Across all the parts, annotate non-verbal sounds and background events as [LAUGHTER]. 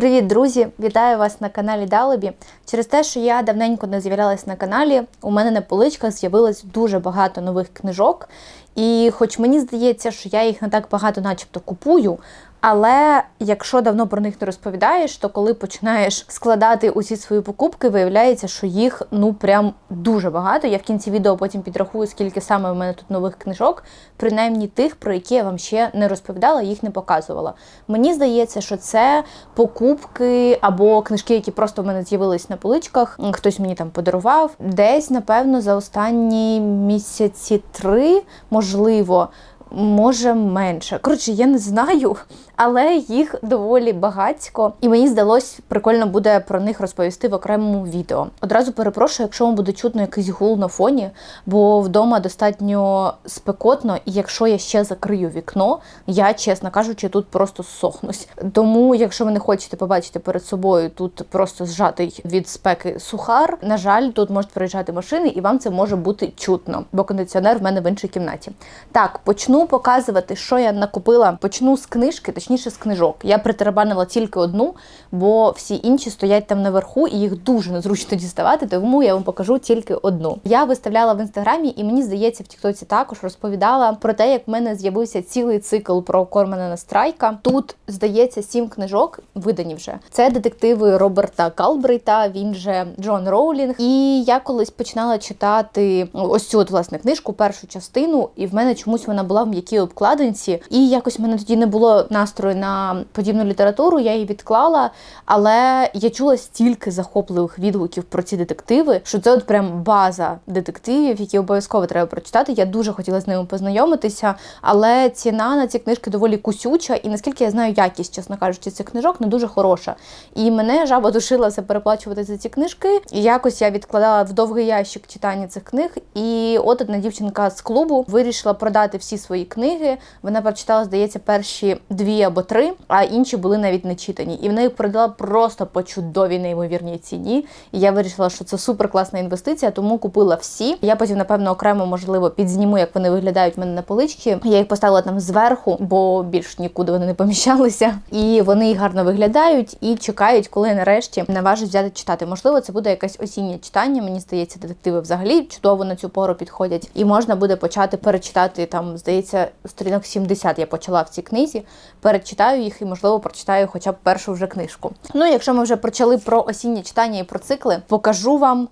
Привіт, друзі! Вітаю вас на каналі Далебі. Через те, що я давненько не з'являлась на каналі, у мене на поличках з'явилось дуже багато нових книжок. І хоч мені здається, що я їх не так багато, начебто, купую. Але якщо давно про них не розповідаєш, то коли починаєш складати усі свої покупки, виявляється, що їх ну прям дуже багато. Я в кінці відео потім підрахую, скільки саме в мене тут нових книжок, принаймні тих, про які я вам ще не розповідала, їх не показувала. Мені здається, що це покупки або книжки, які просто в мене з'явились на поличках. Хтось мені там подарував. Десь, напевно, за останні місяці три, можливо. Може менше. Коротше, я не знаю, але їх доволі багатько, і мені здалось, прикольно буде про них розповісти в окремому відео. Одразу перепрошую, якщо вам буде чутно якийсь гул на фоні, бо вдома достатньо спекотно, і якщо я ще закрию вікно, я, чесно кажучи, тут просто сохнусь. Тому, якщо ви не хочете побачити перед собою тут просто зжатий від спеки сухар, на жаль, тут можуть проїжджати машини, і вам це може бути чутно, бо кондиціонер в мене в іншій кімнаті. Так, почну показувати, що я накупила. Почну з книжки, точніше з книжок. Я притарабанила тільки одну, бо всі інші стоять там наверху, і їх дуже незручно діставати, тому я вам покажу тільки одну. Я виставляла в інстаграмі, і мені здається, в Тіктоці також розповідала про те, як в мене з'явився цілий цикл про Кормана Страйка. Тут здається сім книжок, видані вже. Це детективи Роберта Калбрейта, він же Джон Роулінг. І я колись починала читати ось цю от, власне книжку, першу частину, і в мене чомусь вона була в м'якій обкладинці. І якось в мене тоді не було настрою на подібну літературу. Я її відклала, але я чула стільки захопливих відгуків про ці детективи, що це от прям база детективів, які обов'язково треба прочитати. Я дуже хотіла з ними познайомитися, але ціна на ці книжки доволі кусюча, і наскільки я знаю, якість, чесно кажучи, цих книжок не дуже хороша. І мене жаба душилася переплачувати за ці книжки. І якось я відкладала в довгий ящик читання цих книг. І от одна дівчинка з клубу вирішила продати всі свої книги. Вона прочитала, здається, перші дві або три, а інші були навіть не читані. І вона їх продала просто по чудовій неймовірній ціні. І я вирішила, що це супер класна інвестиція, тому купила всі. Я потім, напевно, окремо можливо підзніму, як вони виглядають в мене на поличці. Я їх поставила там зверху, бо більш нікуди вони не поміщалися. І вони гарно виглядають і чекають, коли нарешті наважусь взяти читати. Можливо, це буде якесь осіннє читання. Мені здається, детективи взагалі чудово на цю пору підходять. І можна буде почати перечитати там, здається, сторінок 70 я почала в цій книзі. Перечитаю їх і, можливо, прочитаю хоча б першу вже книжку. Ну, якщо ми вже почали про осіннє читання і про цикли, покажу вам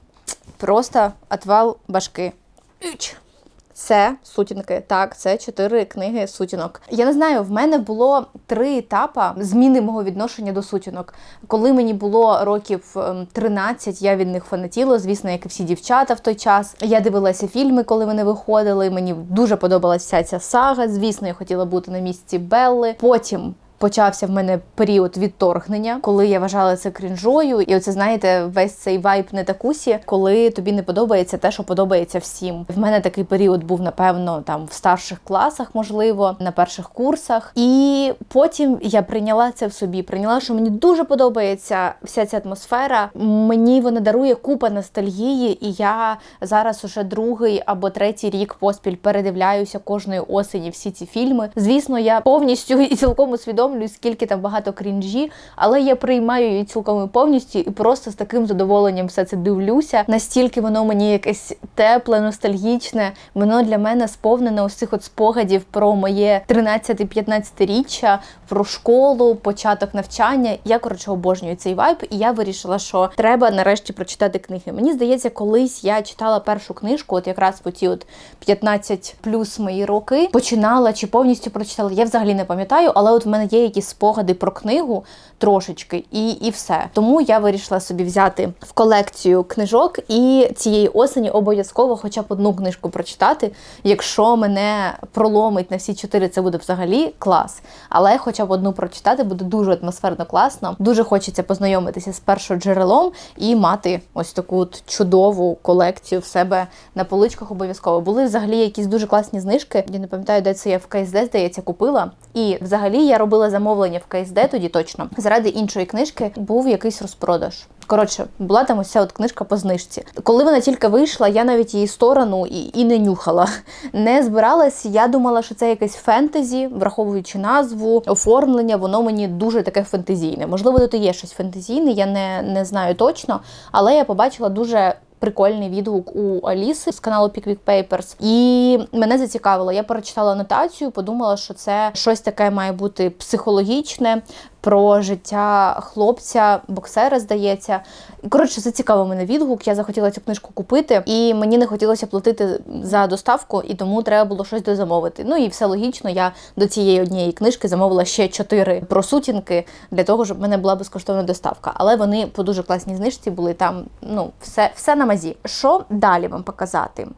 просто отвал башки. Іч. Це сутінки. Так, це чотири книги сутінок. Я не знаю, в мене було три етапи зміни мого відношення до сутінок. Коли мені було років 13, я від них фанатіла, звісно, як і всі дівчата в той час. Я дивилася фільми, коли вони виходили. Мені дуже подобалася вся ця сага. Звісно, я хотіла бути на місці Белли. Потім почався в мене період відторгнення, коли я вважала це крінжою, і оце знаєте, весь цей вайб не такусі, коли тобі не подобається те, що подобається всім. В мене такий період був, напевно, там в старших класах, можливо, на перших курсах. І потім я прийняла це в собі. Прийняла, що мені дуже подобається вся ця атмосфера. Мені вона дарує купа ностальгії, і я зараз уже другий або третій рік поспіль передивляюся кожної осені всі ці фільми. Звісно, я повністю і цілком усвідомлюю, скільки там багато крінжі, але я приймаю її цілком і повністю і просто з таким задоволенням все це дивлюся. Настільки воно мені якесь тепле, ностальгічне. Воно для мене сповнене ось цих от спогадів про моє 13-15 річчя, про школу, початок навчання. Я коротше обожнюю цей вайб, і я вирішила, що треба нарешті прочитати книги. Мені здається, колись я читала першу книжку, от якраз по ті от 15 плюс мої роки, починала чи повністю прочитала. Я взагалі не пам'ятаю, але от в мене є якісь спогади про книгу трошечки, і і все. Тому я вирішила собі взяти в колекцію книжок і цієї осені обов'язково хоча б одну книжку прочитати. Якщо мене проломить на всі чотири, це буде взагалі клас. Але хоча б одну прочитати буде дуже атмосферно класно. Дуже хочеться познайомитися з першоджерелом і мати ось таку от чудову колекцію в себе на поличках обов'язково. Були взагалі якісь дуже класні знижки. Я не пам'ятаю, де це я в КСД, здається, купила. І взагалі я робила замовлення в КСД тоді точно. Заради іншої книжки був якийсь розпродаж. Коротше, була там ось ця от книжка по знижці. Коли вона тільки вийшла, я навіть її сторону і, і не нюхала. [LAUGHS] Не збиралась. Я думала, що це якесь фентезі, враховуючи назву, оформлення, воно мені дуже таке фентезійне. Можливо, тут і є щось фентезійне, я не, не знаю точно, але я побачила дуже. Прикольний відгук у Аліси з каналу Pickwick Papers. І мене зацікавило. Я прочитала анотацію, подумала, що це щось таке має бути психологічне про життя хлопця, боксера, здається. І коротше, зацікавив мене відгук. Я захотіла цю книжку купити, і мені не хотілося платити за доставку, і тому треба було щось дозамовити. Ну і все логічно. Я до цієї однієї книжки замовила ще чотири просутінки для того, щоб в мене була безкоштовна доставка. Але вони по дуже класній знижці були там. Ну, все, все на мазі. Що далі вам показати?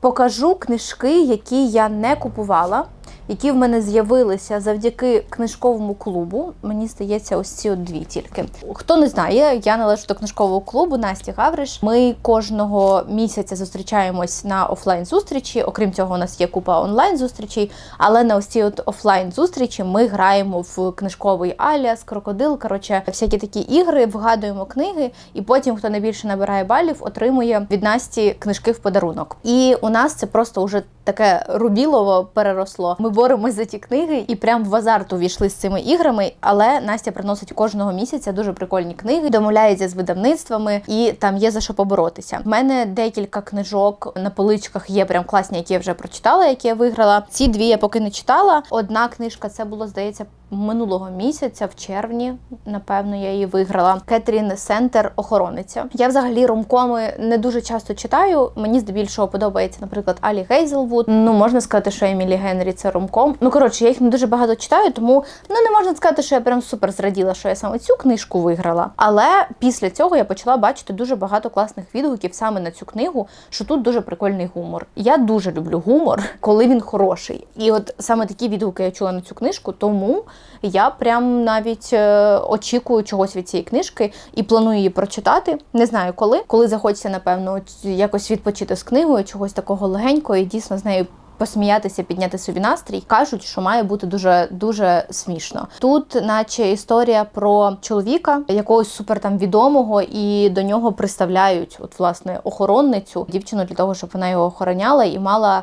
Покажу книжки, які я не купувала, які в мене з'явилися завдяки книжковому клубу. Мені здається, ось ці от дві тільки. Хто не знає, я належу до книжкового клубу Насті Гавриш. Ми кожного місяця зустрічаємось на офлайн зустрічі. Окрім цього, у нас є купа онлайн зустрічей. Але на ось ці от офлайн зустрічі ми граємо в книжковий аліас, крокодил. Коротше, всякі такі ігри, вгадуємо книги, і потім, хто найбільше набирає балів, отримує від Насті книжки в подарунок. І у нас це просто вже таке рубілово переросло. Ми боремось за ті книги і прям в азарт увійшли з цими іграми. Але Настя приносить кожного місяця дуже прикольні книги, домовляється з видавництвами, і там є за що поборотися. У мене декілька книжок на поличках є прям класні, які я вже прочитала, які я виграла. Ці дві я поки не читала. Одна книжка це було здається. Минулого місяця, в червні, напевно, я її виграла. Кетрін Сентер охорониця. Я взагалі ромкоми не дуже часто читаю. Мені здебільшого подобається, наприклад, Алі Гейзелвуд. Ну можна сказати, що Емілі Генрі це ромком. Ну коротше, я їх не дуже багато читаю, тому ну не можна сказати, що я прям супер зраділа, що я саме цю книжку виграла. Але після цього я почала бачити дуже багато класних відгуків саме на цю книгу, що тут дуже прикольний гумор. Я дуже люблю гумор, коли він хороший. І от саме такі відгуки я чула на цю книжку, тому я прям навіть е, очікую чогось від цієї книжки і планую її прочитати. Не знаю коли, коли захочеться, напевно, якось відпочити з книгою, чогось такого легенького і дійсно з нею. Посміятися, підняти собі настрій, кажуть, що має бути дуже дуже смішно. Тут, наче історія про чоловіка, якогось супер там відомого, і до нього приставляють, от власне, охоронницю дівчину для того, щоб вона його охороняла і мала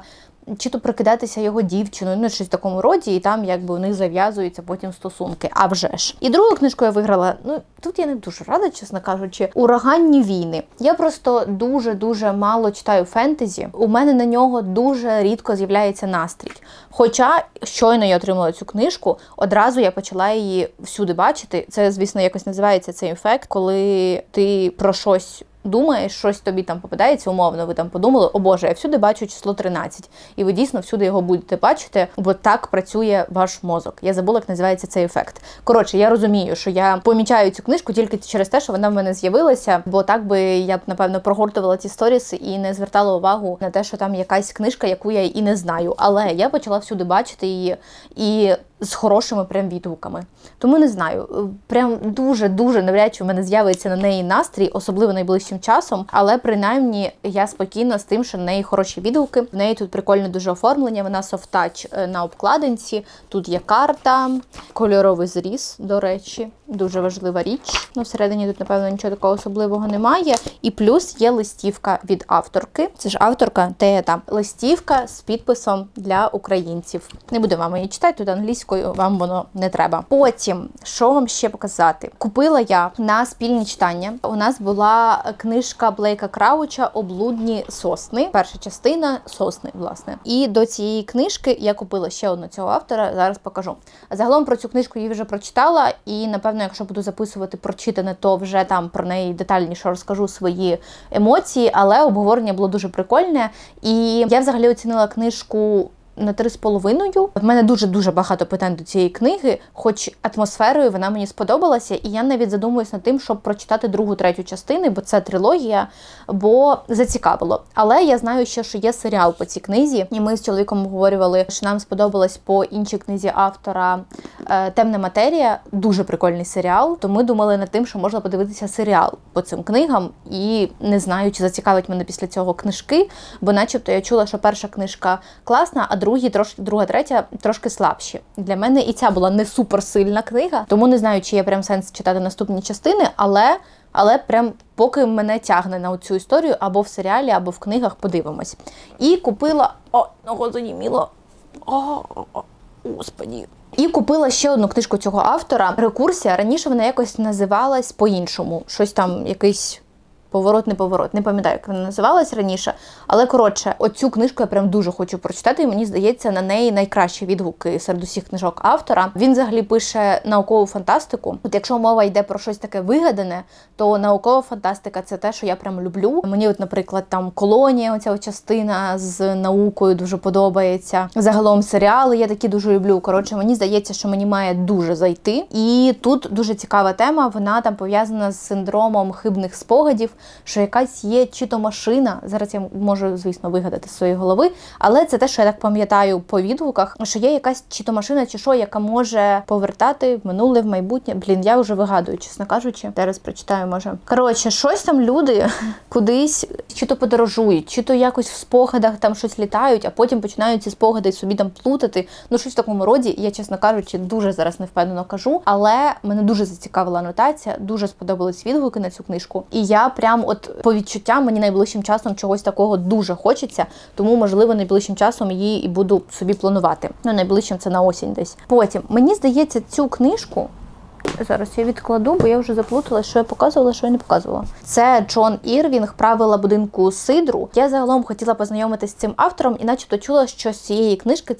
чи то прикидатися його дівчиною, ну щось в такому роді, і там якби у них зав'язуються потім стосунки. А вже ж. І другу книжку я виграла. Ну тут я не дуже рада, чесно кажучи, ураганні війни. Я просто дуже дуже мало читаю фентезі. У мене на нього дуже рідко з'являється настрій. Хоча щойно я отримала цю книжку, одразу я почала її всюди бачити. Це, звісно, якось називається цей ефект, коли ти про щось думаєш, щось тобі там попадається, умовно, ви там подумали, о Боже, я всюди бачу число 13. І ви дійсно всюди його будете бачити, бо так працює ваш мозок. Я забула, як називається цей ефект. Коротше, я розумію, що я помічаю цю книжку тільки через те, що вона в мене з'явилася, бо так би я б, напевно, прогортувала ці сторіси і не звертала увагу на те, що там якась книжка, яку я і не знаю. Але я почала всюди бачити її і з хорошими прям відгуками. Тому не знаю. Прям дуже-дуже навряд чи в мене з'явиться на неї настрій, особливо найближчим часом. Але принаймні я спокійна з тим, що в неї хороші відгуки. В неї тут прикольне дуже оформлення. Вона софтач на обкладинці. Тут є карта, кольоровий зріз, до речі, дуже важлива річ. Ну, всередині тут, напевно, нічого такого особливого немає. І плюс є листівка від авторки. Це ж авторка Теєта. Листівка з підписом для українців. Не буду вам її читати тут англійською, вам воно не треба. Потім, що вам ще показати? Купила я на спільні читання. У нас була книжка Блейка Крауча Облудні сосни. Перша частина сосни, власне. І до цієї книжки я купила ще одну цього автора. Зараз покажу. Загалом про цю книжку її вже прочитала, і напевно, якщо буду записувати прочитане, то вже там про неї детальніше розкажу свої емоції, але обговорення було дуже прикольне. І я взагалі оцінила книжку на три з половиною. В мене дуже дуже багато питань до цієї книги, хоч атмосферою вона мені сподобалася, і я навіть задумуюсь над тим, щоб прочитати другу, третю частини, бо це трилогія, бо зацікавило. Але я знаю ще, що є серіал по цій книзі, і ми з чоловіком обговорювали, що нам сподобалось по іншій книзі автора е, Темна матерія. Дуже прикольний серіал. То ми думали над тим, що можна подивитися серіал по цим книгам, і не знаю, чи зацікавить мене після цього книжки, бо, начебто, я чула, що перша книжка класна, а друга другі, трошки друга, третя трошки слабші. Для мене і ця була не суперсильна книга, тому не знаю, чи є прям сенс читати наступні частини, але. Але прям поки мене тягне на цю історію або в серіалі, або в книгах, подивимось. І купила о, ного заніміло. О, господі. І купила ще одну книжку цього автора. Рекурсія. Раніше вона якось називалась по-іншому. Щось там, якийсь поворот, не поворот. Не пам'ятаю, як вона називалась раніше. Але коротше, оцю книжку я прям дуже хочу прочитати, і мені здається, на неї найкращі відгуки серед усіх книжок автора. Він взагалі пише наукову фантастику. От якщо мова йде про щось таке вигадане, то наукова фантастика це те, що я прям люблю. Мені, от, наприклад, там колонія, оця частина з наукою дуже подобається. Загалом серіали я такі дуже люблю. Коротше, мені здається, що мені має дуже зайти. І тут дуже цікава тема. Вона там пов'язана з синдромом хибних спогадів, що якась є чи то машина. Зараз я можу, звісно, вигадати з своєї голови, але це те, що я так пам'ятаю по відгуках, що є якась чи то машина, чи що, яка може повертати в минуле, в майбутнє. Блін, я вже вигадую, чесно кажучи. Зараз прочитаю, може. Коротше, щось там люди [LAUGHS] кудись чи то подорожують, чи то якось в спогадах там щось літають, а потім починають ці спогади собі там плутати. Ну, щось в такому роді. Я, чесно кажучи, дуже зараз невпевнено кажу. Але мене дуже зацікавила анотація, дуже сподобались відгуки на цю книжку. І я прям, от по відчуттям, мені найближчим часом чогось такого дуже хочеться. Тому, можливо, найближчим часом її і буду собі планувати. Ну, найближчим це на осінь десь. Потім мені здається, цю книжку. Зараз я відкладу, бо я вже заплутала, що я показувала, що я не показувала. Це Джон Ірвінг, правила будинку Сидру. Я загалом хотіла познайомитися з цим автором, і начебто чула, що з цієї книжки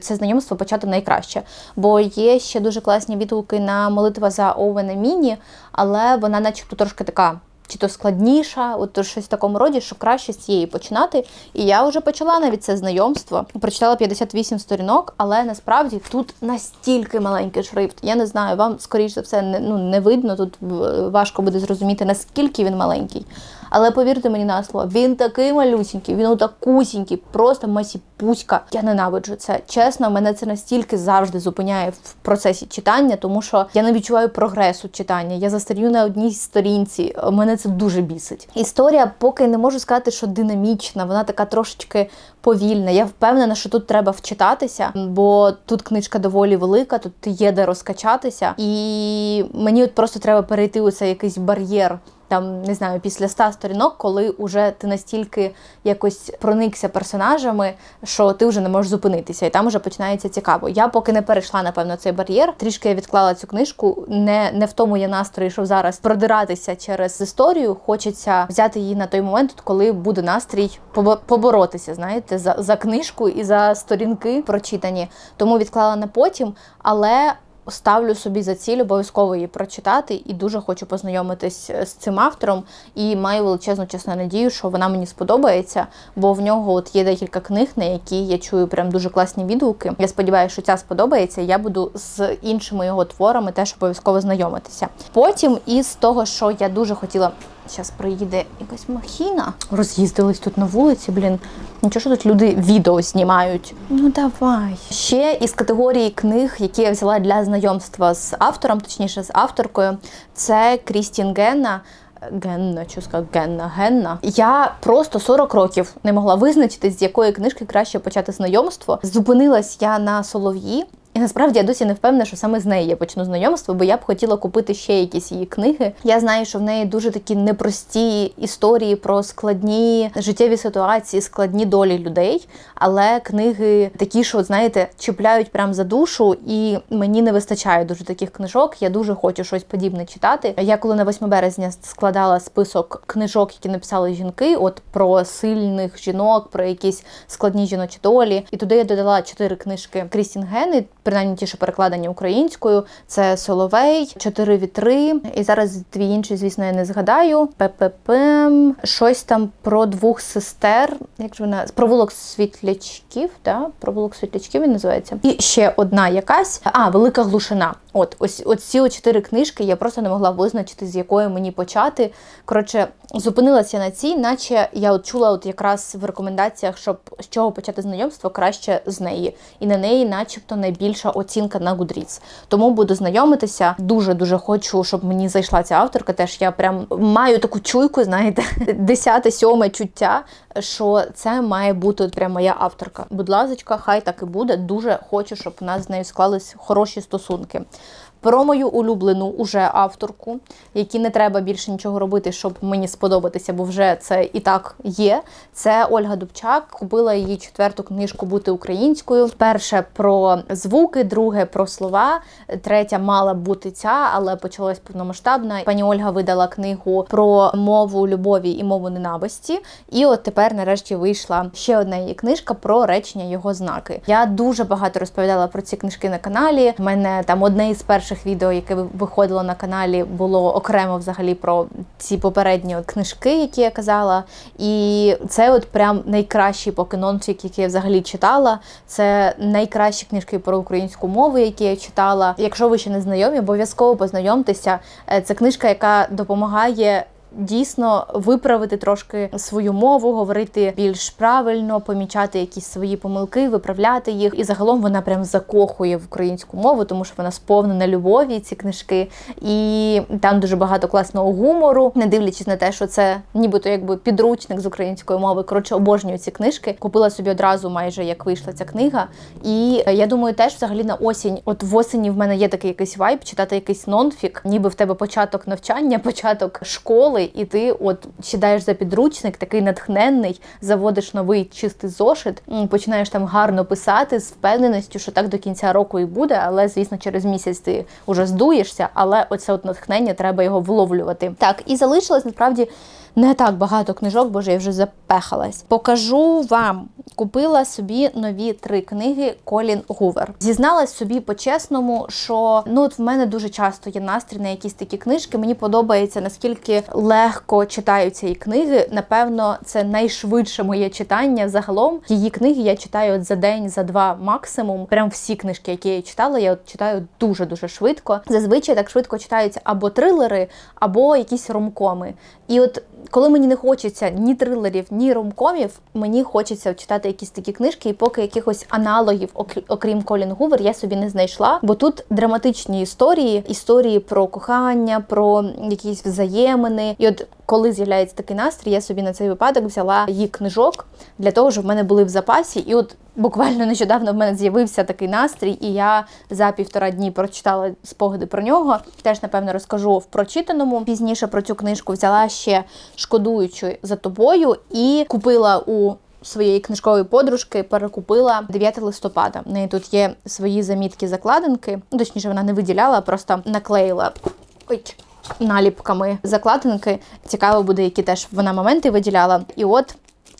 це знайомство почати найкраще. Бо є ще дуже класні відгуки на молитва за Овена Міні, але вона, начебто, трошки така. Чи то складніша, от то щось в такому роді, що краще з цієї починати. І я вже почала навіть це знайомство. Прочитала 58 сторінок, але насправді тут настільки маленький шрифт. Я не знаю, вам скоріш за все не, ну, не видно. Тут важко буде зрозуміти, наскільки він маленький. Але повірте мені на слово, він такий малюсінький, він отакусінький, просто масіпуська. Я ненавиджу це. Чесно, мене це настільки завжди зупиняє в процесі читання, тому що я не відчуваю прогресу читання. Я застарію на одній сторінці. Мене це дуже бісить. Історія, поки не можу сказати, що динамічна, вона така трошечки повільна. Я впевнена, що тут треба вчитатися, бо тут книжка доволі велика, тут є де розкачатися, і мені от просто треба перейти у цей якийсь бар'єр там не знаю, після ста сторінок, коли уже ти настільки якось проникся персонажами, що ти вже не можеш зупинитися, і там вже починається цікаво. Я поки не перейшла, напевно, цей бар'єр. Трішки я відклала цю книжку. Не, не в тому є настрої, що зараз продиратися через історію. Хочеться взяти її на той момент, коли буде настрій поборотися, знаєте, за, за книжку і за сторінки прочитані. Тому відклала на потім, але ставлю собі за ціль обов'язково її прочитати і дуже хочу познайомитись з цим автором. І маю величезну чесну надію, що вона мені сподобається, бо в нього от є декілька книг, на які я чую прям дуже класні відгуки. Я сподіваюся, що ця сподобається. Я буду з іншими його творами теж обов'язково знайомитися. Потім із того, що я дуже хотіла. Зараз приїде якась махіна. Роз'їздились тут на вулиці, блін. Нічого, що тут люди відео знімають. Ну давай. Ще із категорії книг, які я взяла для знайомства з автором, точніше з авторкою, це Крістін Генна. Генна, сказати, Генна, Генна. Я просто 40 років не могла визначити, з якої книжки краще почати знайомство. Зупинилась я на солов'ї. Насправді я досі не впевнена, що саме з неї я почну знайомство, бо я б хотіла купити ще якісь її книги. Я знаю, що в неї дуже такі непрості історії про складні життєві ситуації, складні долі людей. Але книги такі, що, знаєте, чіпляють прям за душу, і мені не вистачає дуже таких книжок. Я дуже хочу щось подібне читати. Я коли на 8 березня складала список книжок, які написали жінки, от про сильних жінок, про якісь складні жіночі долі. І туди я додала чотири книжки Крістін Гени, принаймні ті, що перекладені українською. Це Соловей, Чотири вітри. І зараз дві інші, звісно, я не згадаю. ППП, щось там про двох сестер. Як ж вона провулок світлячків, да? провулок світлячків він називається. І ще одна якась. А, велика глушина. От, ось ось ці чотири книжки я просто не могла визначити, з якої мені почати. Коротше, зупинилася на цій, наче я от чула от якраз в рекомендаціях, щоб з чого почати знайомство, краще з неї. І на неї, начебто, найбільша оцінка на Goodreads. Тому буду знайомитися. Дуже дуже хочу, щоб мені зайшла ця авторка. Теж я прям маю таку чуйку, знаєте, [LAUGHS] десяте, сьоме чуття, що це має бути от прям моя авторка. Будь ласка, хай так і буде. Дуже хочу, щоб у нас з нею склались хороші стосунки. Про мою улюблену уже авторку, якій не треба більше нічого робити, щоб мені сподобатися, бо вже це і так є. Це Ольга Дубчак. Купила її четверту книжку Бути українською. Перше про звуки, друге про слова, третя мала бути ця, але почалась повномасштабна. Пані Ольга видала книгу про мову любові і мову ненависті. І от тепер, нарешті, вийшла ще одна її книжка про речення його знаки. Я дуже багато розповідала про ці книжки на каналі. У мене там одне із перших відео, яке виходило на каналі, було окремо взагалі про ці попередні книжки, які я казала. І це от прям найкращий поки нонфік, який я взагалі читала. Це найкращі книжки про українську мову, які я читала. Якщо ви ще не знайомі, обов'язково познайомтеся. Е, Це книжка, яка допомагає дійсно виправити трошки свою мову, говорити більш правильно, помічати якісь свої помилки, виправляти їх. І загалом вона прям закохує в українську мову, тому що вона сповнена любові. Ці книжки, і там дуже багато класного гумору, не дивлячись на те, що це нібито якби підручник з української мови. Коротше, обожнюю ці книжки. Купила собі одразу, майже як вийшла ця книга. І я думаю, теж взагалі на осінь, от в осені в мене є такий якийсь вайб, читати якийсь нонфік, ніби в тебе початок навчання, [LAUGHS] початок школи, і ти от сідаєш за підручник, такий натхненний, заводиш новий чистий зошит, починаєш там гарно писати з впевненістю, що так до кінця року і буде. Але звісно, через місяць ти вже здуєшся. Але оце от натхнення треба його вловлювати. Так, і залишилось насправді. Не так багато книжок, боже, я вже запехалась. Покажу вам. Купила собі нові три книги Колін Гувер. Зізналась собі по-чесному, що ну от в мене дуже часто є настрій на якісь такі книжки. Мені подобається наскільки легко читаються її книги. Напевно, це найшвидше моє читання. Загалом її книги я читаю от за день, за два максимум. Прям всі книжки, які я читала, я от читаю дуже дуже швидко. Зазвичай так швидко читаються або трилери, або якісь ромкоми. І от коли мені не хочеться ні трилерів, ні ромкомів, мені хочеться читати якісь такі книжки, і поки якихось аналогів, окрі- окрім Колін Гувер, я собі не знайшла. Бо тут драматичні історії, історії про кохання, про якісь взаємини. І от коли з'являється такий настрій, я собі на цей випадок взяла її книжок для того, щоб в мене були в запасі. І от буквально [LAUGHS] нещодавно в мене з'явився такий настрій, і я за півтора дні прочитала спогади про нього. Теж напевно розкажу в прочитаному. Пізніше про цю книжку взяла ще шкодуючи за тобою і купила у. Своєї книжкової подружки перекупила 9 листопада. В неї тут є свої замітки закладинки. Ну, Точніше, вона не виділяла, а просто наклеїла ой, наліпками закладинки. Цікаво буде, які теж вона моменти виділяла. І от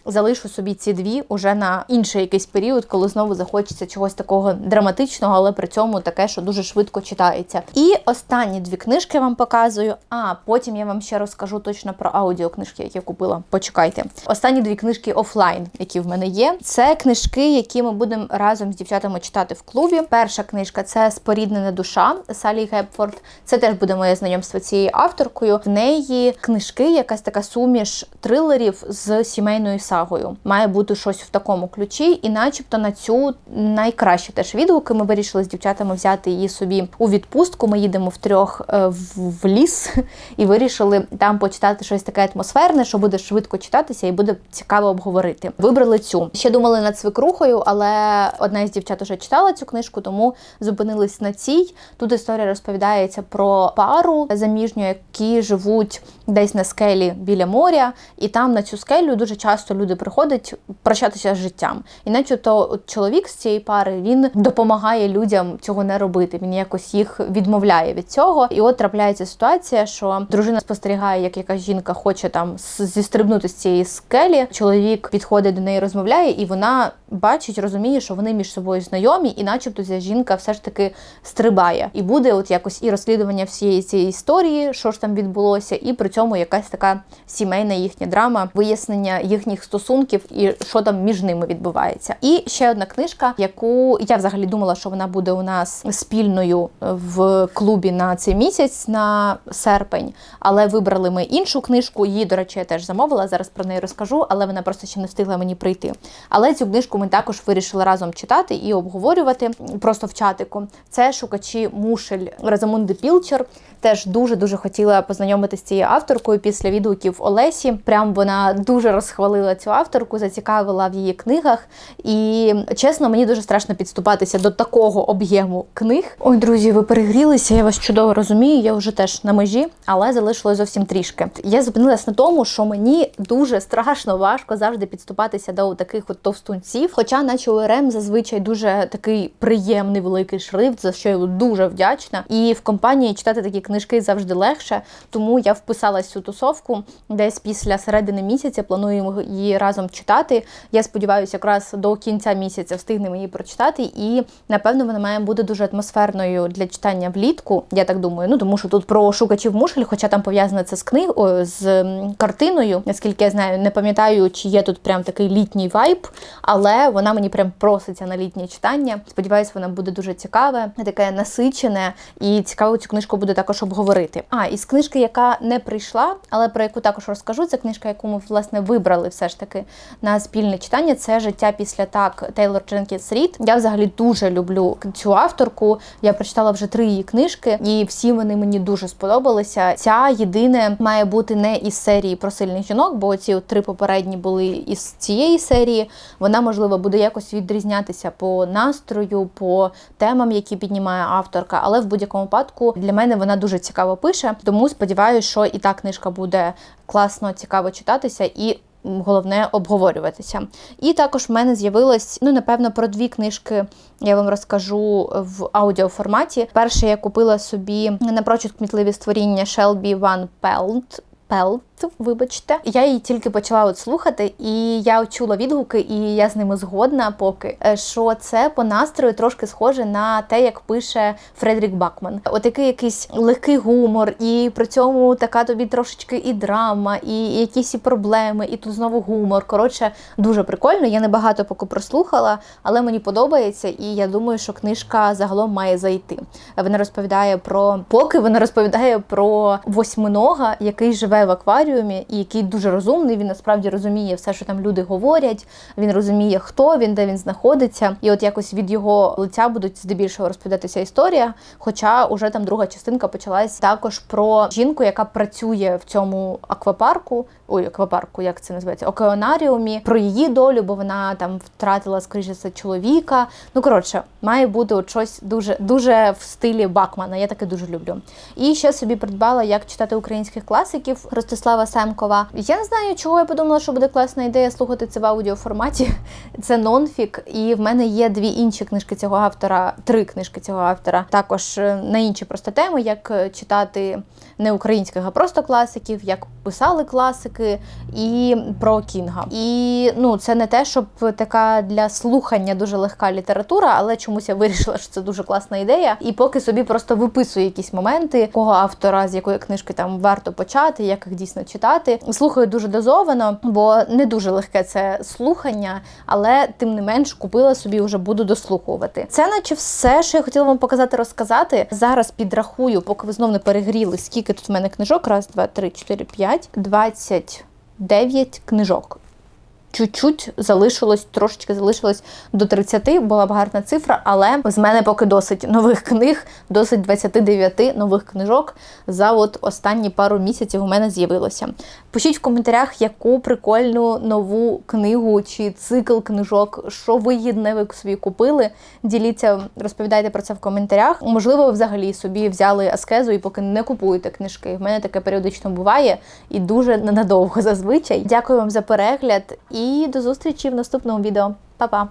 залишу собі ці дві уже на інший якийсь період, коли знову захочеться чогось такого драматичного, але при цьому таке, що дуже швидко читається. І останні дві книжки вам показую. А потім я вам ще розкажу точно про аудіокнижки, які купила. Почекайте. Останні дві книжки офлайн, які в мене є. Це книжки, які ми будемо разом з дівчатами читати в клубі. Перша книжка це Споріднена душа Салі Гепфорд. Це теж буде моє знайомство цією авторкою. В неї книжки, якась така суміш трилерів з сімейною сагою. Має бути щось в такому ключі, і начебто на цю найкращі теж відгуки. Ми вирішили з дівчатами взяти її собі у відпустку. Ми їдемо втрьох е, в, ліс [LAUGHS] і вирішили там почитати щось таке атмосферне, що буде швидко читатися і буде цікаво обговорити. Вибрали цю. Ще думали над свекрухою, але одна із дівчат уже читала цю книжку, тому зупинились на цій. Тут історія розповідається про пару заміжню, які живуть десь на скелі біля моря, і там на цю скелю дуже часто люди приходять прощатися з життям. І начебто от чоловік з цієї пари він допомагає людям цього не робити. Він якось їх відмовляє від цього. І от трапляється ситуація, що дружина спостерігає, як якась жінка хоче там зістрибнути з цієї скелі. Чоловік підходить до неї, розмовляє, і вона бачить, розуміє, що вони між собою знайомі, і начебто ця жінка все ж таки стрибає. І буде от якось і розслідування всієї цієї історії, що ж там відбулося, і при цьому якась така сімейна їхня драма, вияснення їхніх стосунків і що там між ними відбувається. І ще одна книжка, яку я взагалі думала, що вона буде у нас спільною в клубі на цей місяць, на серпень. Але вибрали ми іншу книжку. Її, до речі, я теж замовила. Зараз про неї розкажу, але вона просто ще не встигла мені прийти. Але цю книжку ми також вирішили разом читати і обговорювати просто в чатику. Це шукачі мушель Розамунди Пілчер. Теж дуже дуже хотіла познайомитися з цією авторкою після відгуків Олесі. Прям вона дуже розхвалила цю авторку, зацікавила в її книгах. І чесно, мені дуже страшно підступатися до такого об'єму книг. Ой, друзі, ви перегрілися. Я вас чудово розумію. Я вже теж на межі, але залишилось зовсім трішки. Я зупинилась на тому, що мені дуже страшно важко завжди підступатися до таких от товстунців. Хоча, наче у РМ зазвичай дуже такий приємний великий шрифт, за що я дуже вдячна. І в компанії читати такі книжки завжди легше. Тому я вписалась цю тусовку десь після середини місяця. Плануємо її разом читати. Я сподіваюся, якраз до кінця місяця встигнемо її прочитати. І напевно вона має бути дуже атмосферною для читання влітку. Я так думаю. Ну тому що тут про шукачів мушель, хоча там пов'язане це з книг о, з картиною. Наскільки я знаю, не пам'ятаю, чи є тут прям такий літній вайб, але вона мені прям проситься на літнє читання. Сподіваюсь, вона буде дуже цікаве, таке насичене, і цікаво цю книжку буде також обговорити. А із книжки, яка не прийшла, але про яку також розкажу, це книжка, яку ми власне вибрали все ж таки на спільне читання. Це життя після так Тейлор Дженкінс Рід. Я взагалі дуже люблю цю авторку. Я прочитала вже три її книжки, і всі вони мені дуже сподобалися. Ця єдине має бути не із серії про сильних жінок, бо ці три попередні були із цієї серії. Вона можливо буде якось відрізнятися по настрою, по темам, які піднімає авторка. Але в будь-якому випадку для мене вона дуже цікаво пише. Тому сподіваюся, що і та книжка буде класно, цікаво читатися і. Головне обговорюватися. І також в мене з'явилось, ну напевно, про дві книжки я вам розкажу в аудіоформаті. Перше я купила собі напрочуд кмітливі створіння Shelby Van Pelt. Pelt, вибачте, я її тільки почала от слухати, і я чула відгуки, і я з ними згодна поки е, що це по настрою трошки схоже на те, як пише Фредерік Бакман. От такий якийсь легкий гумор, і при цьому така тобі трошечки і драма, і якісь і проблеми, і тут знову гумор. Коротше, дуже прикольно. Я небагато поки прослухала, але мені подобається, і я думаю, що книжка загалом має зайти. Вона розповідає про поки вона розповідає про восьминога, який живе в акваріумі, і який дуже розумний. Він насправді розуміє все, що там люди говорять. Він розуміє, хто він, де він знаходиться. І от якось від його лиця будуть здебільшого розповідатися історія. Хоча уже там друга частинка почалась також про жінку, яка працює в цьому аквапарку. Ой, аквапарку, як це називається? Океанаріумі, про її долю, бо вона там втратила, скоріше, чоловіка. Ну коротше, має бути от щось дуже дуже в стилі Бакмана. Я таке дуже люблю. І ще собі придбала, як читати українських класиків Ростислава Семкова. Я не знаю, чого я подумала, що буде класна ідея слухати це в аудіоформаті. [LAUGHS] Це нонфік, і в мене є дві інші книжки цього автора, три книжки цього автора. Також е, на інші просто теми, як е, читати не українських, а просто класиків, як писали класики, і про Кінга. І ну, це не те, щоб така для слухання дуже легка література, але чомусь я вирішила, що це дуже класна ідея. І поки собі просто виписую якісь моменти, кого автора, з якої книжки там варто почати, як їх дійсно читати. Слухаю дуже дозовано, бо не дуже легке це слухання, але тим не менш купила собі, вже буду дослухувати. Це наче все, що я хотіла вам показати, розказати. Зараз підрахую, поки ви знов не перегріли, скільки тут в мене книжок. Раз, два, три, чотири, п'ять, двадцять дев'ять книжок. Чуть-чуть залишилось, трошечки залишилось до 30, була б гарна цифра, але з мене поки досить нових книг, досить 29 нових книжок за от останні пару місяців у мене з'явилося. Пишіть в коментарях, яку прикольну нову книгу чи цикл книжок, що вигідне ви собі купили. Діліться, розповідайте про це в коментарях. Можливо, ви взагалі собі взяли аскезу і поки не купуєте книжки. В мене таке періодично буває і дуже ненадовго зазвичай. Дякую вам за перегляд і до зустрічі в наступному відео. Па-па!